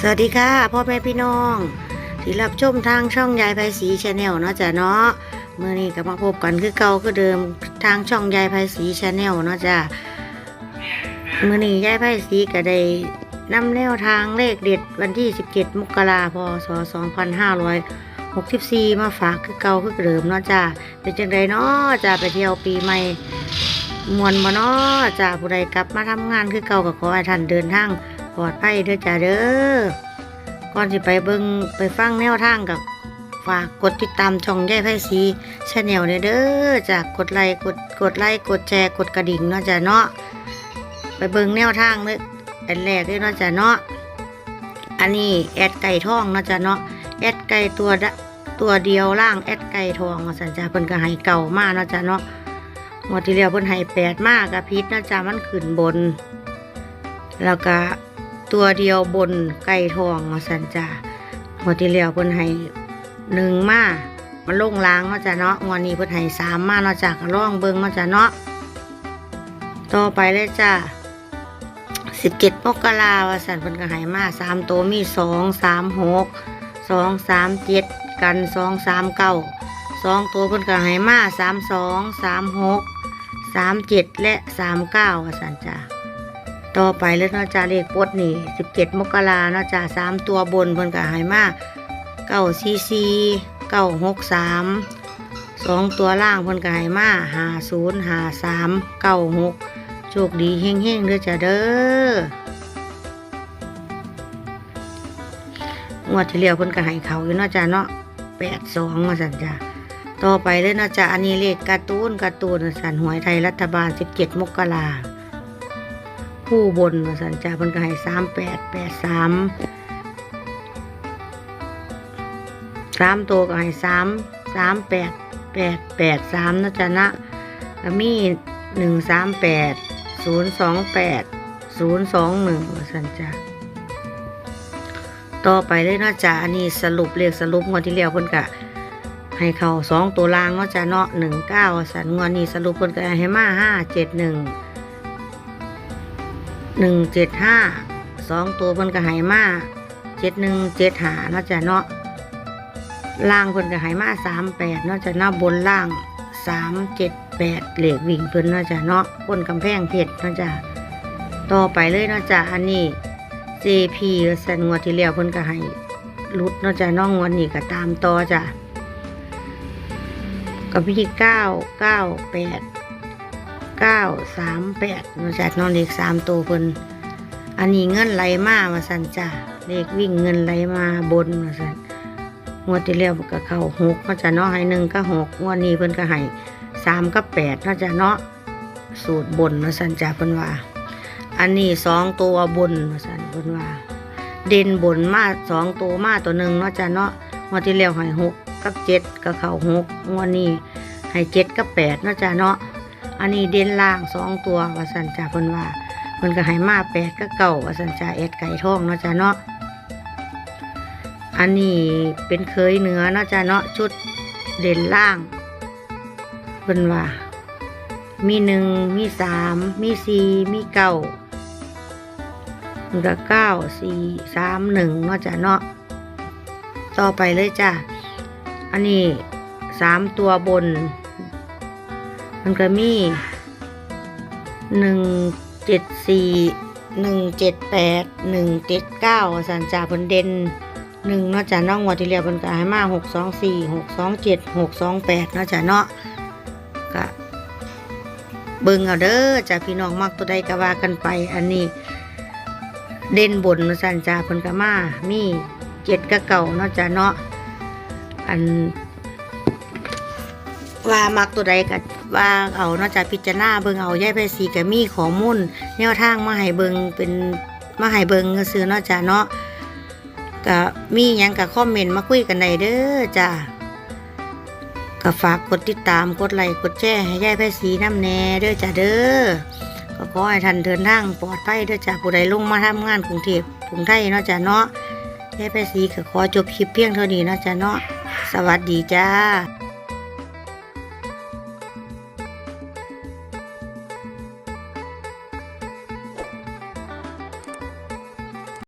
สวัสดีค่ะพ่อแม่พี่น้อง ที่รับชมทางช่องยายไพศรีชาแนลเนาะจ้ะเนาะเมื่อนี้ก็มาพบกันคือเก่าคือเดิมทางช่องยายไพศรีชาแนลเนาะจ้ะเมื่อนี้ยายไพศรีก็ได้นำแนวทางเลขเด็ดวันที่ 17 มกราคมพศ 2564 มาฝากคือเก่าคือเดิมเนาะจ้ะเป็นจังไดเนาะจ้ะไปเที่ยวปีใหม่มวนบ่เนาะจ้าผู้ใดกลับมาทำงานคือเก่าก็ขอให้ท่านเดินทาง ปลอดภัยเด้อจ้าเด้อก่อนสิไปเบิ่งไปฟังแนวทางกับฝากกดติดตามช่องยายไพศรีชาแนลเด้อจ้ากดไลค์กดกดไลค์กดแชร์กดกระดิ่งเนาะจ้าเนาะไปเบิ่งแนวทางเลยอันแรกเลยเนาะจ้าเนาะอันนี้แอดไก่ทองเนาะจ้าเนาะแอดไก่ตัวดตัวเดียวล่างแอดไก่ทองสันจ้าเพิ่นก็ให้เก่ามากเนาะจ้าเนาะงวดที่แล้วเพิ่นให้แปดมากกับพิษเนาะจ๊ะมันขึ้นบน แล้วก็ ตัวเดียวบนไก่ทองมาสันจ้างวที่แล้วเพิ่นให้หนึ่งมามันลงล้างเนาะจ้ะเนาะงวดนี้เพิ่นให้สามมาเนาะจ้ะก็ลองเบิ่งเนาะจ้ะเนาะต่อไปเลยจ้ะสิบเจ็ดมกราว่าสันเพิ่นก็ให้มาสามตัวมีสองสามหกสองสามเจ็ดกันสองสามเก้าสองตัวเพิ่นก็ให้มาสามสองสามหกสามเจ็ดและสามเก้าสันจ้า ต่อไปเลยเนาะจ้าเลขปดนี่สิบเจ็ดมกราเนาะจ้าสามตัวบนเพิ่นก็ให้มาเก้าซีซีเก้าหกสามสองตัวล่างเพิ่นก็ให้มาหาศูนย์หาสามเก้าหกโชคดีเฮงๆเด้อจ้าเด้องวดที่แล้วเพิ่นก็ให้เขาอยู่เนาะจ้าเนาะแปดสองมาสันจ้าต่อไปเลยนะจ๊ะอันนี้เลขการ์ตูนการ์ตูนสันหวยไทยรัฐบาลสิบเจ็ดมกรา ผู้บนมาสันจ้าเพิ่นก็ให้สามแปดแปดสามสามตัวก็ให้สามสามแปดแปดแปดสามนะจ๊ะนะแล้วมีหนึ่งสามแปดศูนย์สองแปดศูนย์สองหนึ่งมาสันจ้าต่อไปเลยนาะจ้ะอันนี้สรุปเลขสรุปงวดที่แล้วเพิ่นกะให้เขาสองตัวล่างเนาะจ้ะเนาะหนึ่งเก้าสันงวดนี้สรุปเพิ่นกะให้มาห้าเจ็ดหนึ่ง หนึ่งเจ็ดห้าสองตัวเพิ่นกะให้มาเจ็ดหนึ่งเจ็ดหาเนาะจ้ะเนาะล่างเพิ่นกะให้มาสามแปดเนาะจ้ะเนาะบนล่างสามเจ็ดแปดเหล็กวิ่งเพิ่นเนาะจ้ะเนาะบนกำแพงเพชรเนาะจ้ะต่อไปเลยเนาะจ้ะอันนี้ JP สันงวดที่แล้วเพิ่นก็ให้รุดเนาะจ้ะน้องงวดนี้ก็ตามต่อจ้ะกับพี่เก้าเก้าแปด เก้าสามแปดนาะจ้ะน้องเลขสามตัวเพิ่นอันนี้เงินไหลมามาสันจ้ะเลขวิ่งเงินไหลมาบนมาสันงวดที่แล้วก็เข้าหกเนาะจ้ะเนาะให้หนึ่งก็หกงวดนี้เพิ่นก็ให้สามก็แปดเนาะจ้ะเนาะสูตรบนเนาสันจ้ะเพิ่นว่า อันนี้สองตัวบนว่าสันเพิ่นว่า เด่นบนมาสองตัวมาตัวหนึ่งเนาะจ้ะเนาะงวดที่แล้วให้หกกับเจ็ดก็เข้าหกงวดนี้ให้เจ็ดกับแปดเนาะจ้ะเนาะ อันนี้เด่นล่างสองตัวว่าสันจ้ะเพิ่นว่าเพิ่นก็ให้มาแปดก็เก่าว่าสันจ้ะเอ็ดไก่ทองเนาะจ้ะเนาะอันนี้เป็นเคยเหนือเนาะจ้ะเนาะชุดเด่นล่างเพิ่นว่า มีหนึ่งมีสามมีสี่มีเก้ามันก็เก้าสี่สามหนึ่งเนาะจ้ะเนาะต่อไปเลยจ้ะอันนี้สามตัวบน มันก็มีหนึ่งเจ็ดสี่หนึ่งเจ็ดแปดหนึ่งเจ็ดเก้าสันจ่าเพิ่นเด่นหนึ่งนาะจ้ะเน้องวัดที่เรียบนก็ให้มาหกสองสี่หกสองเจ็ดหกสองแปดนาะจ้ะเนาะก็เบิ่งเอาเด้อจ้าพี่น้องมักตัวใดก็ว่ากันไปอันนี้ เด่นบนเนสันจ้าเพิ่นก็มามีเจ็ดกับเก่านาะจ้าเนาะอันว่ามักตัวใดก็ ว่าเอาเนาะจ้าพิจารณาเบิงเอาย่ายไปสีก็มีข้อมูลแนวทางมาให้เบิงเป็นมาให้เบิงซื่อเนาะจ้าเนาะก็มียังก็คอมเมนต์มาคุยกันได้เด้อจ้าก็ฝากกดติดตามกดไลค์กดแชร์ให้ยายไพศีน้ำแน่เด้อจ้าเด้อก็ขอให้ท่านเดินทางปลอดภัยเด้อจ้าผู้ใดลงมาทำงานกรุงเทพกรุงไทยเนาะจ้าเนาะยายไพศรีก็ขอจบคลิปเพียงเท่านี้เนาะจ้าเนาะสวัสดีจ้า